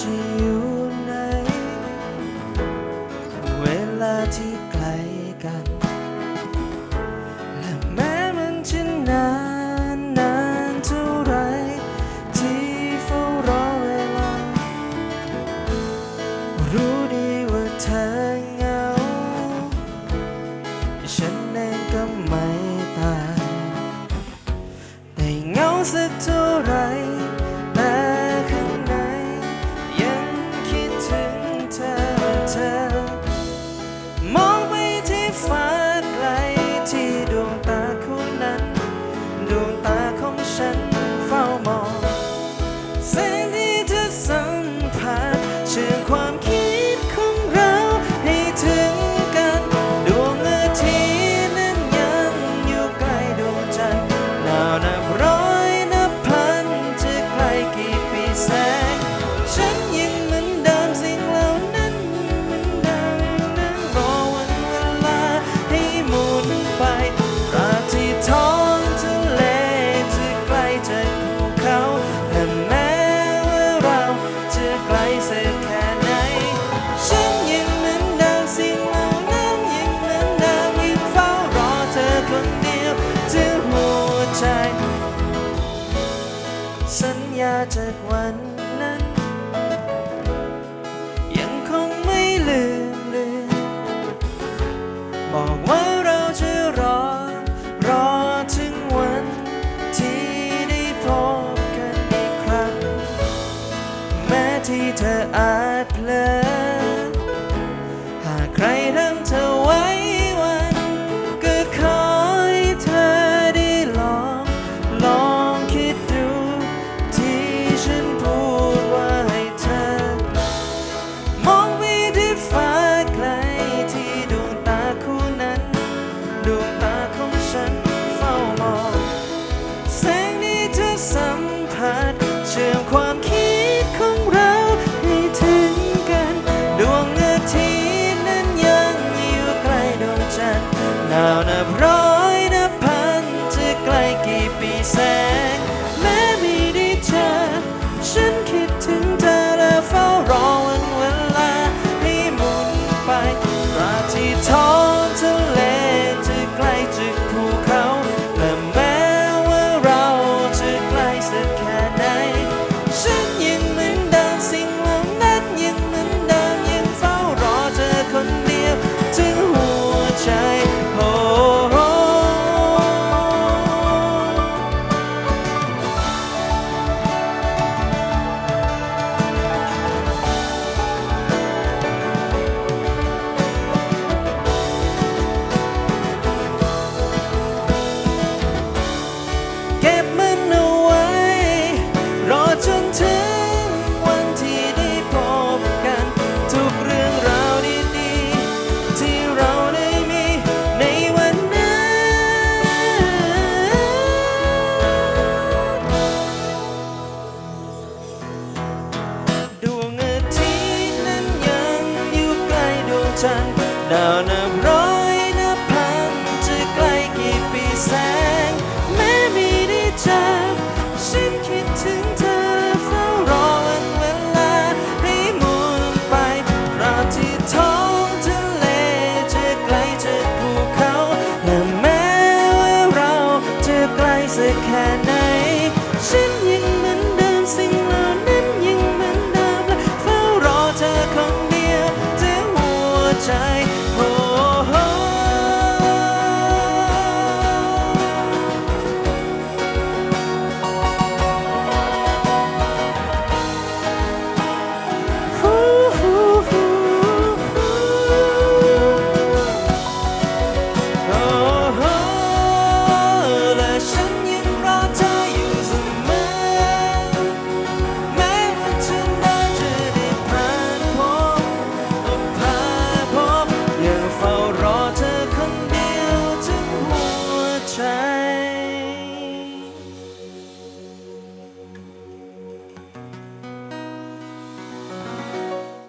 จะอยู่ไหน เวลาที่ไกลกัน และแม้มันจะนานนานเท่าไร ที่เฝ้ารอเวลา รู้ดีว่าเธอ จากวันนั้น ยังคงไม่ลืมลืมบอกว่าเราจะรอ รอถึงวันที่ได้พบกันอีกครั้ง แม้ที่เธออาจเพลิน จันทร์ดาวนับร้อยนับพันจะไกลกี่ปีแสง แม้ม่ได้เจอฉันคิดถึงเธอเฝ้ารอวันเวลาให้หมุนไปราที่ท้องทะเลจะไกลจากภูเขา และแม้ว่าเราจะไกลสักแค่ไหน ว